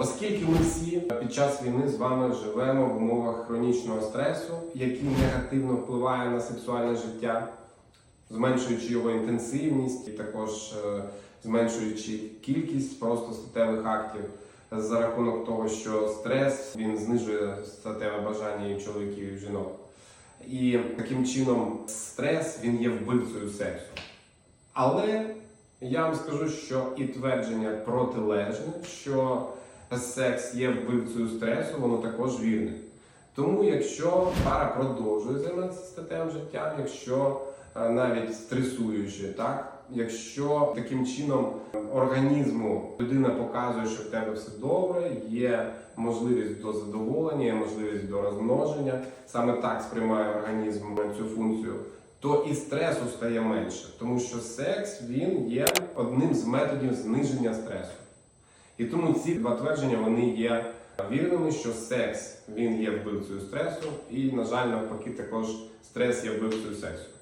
Оскільки ми всі під час війни з вами живемо в умовах хронічного стресу, який негативно впливає на сексуальне життя, зменшуючи його інтенсивність і також е, зменшуючи кількість просто статевих актів за рахунок того, що стрес він знижує статеве бажання і чоловіків, і жінок. І таким чином стрес він є вбивцею сексу. Але я вам скажу, що і твердження протилежне, що секс є вбивцею стресу, воно також вірне. Тому, якщо пара продовжує займатися статевим життям, якщо е, навіть стресуючи, так, якщо таким чином організму людина показує, що в тебе все добре, є можливість до задоволення, є можливість до розмноження, саме так сприймає організм цю функцію, то і стресу стає менше, тому що секс він є одним з методів зниження стресу. І тому ці два твердження вони є вірними, що секс він є вбивцею стресу, і, на жаль, навпаки, також стрес є вбивцею сексу.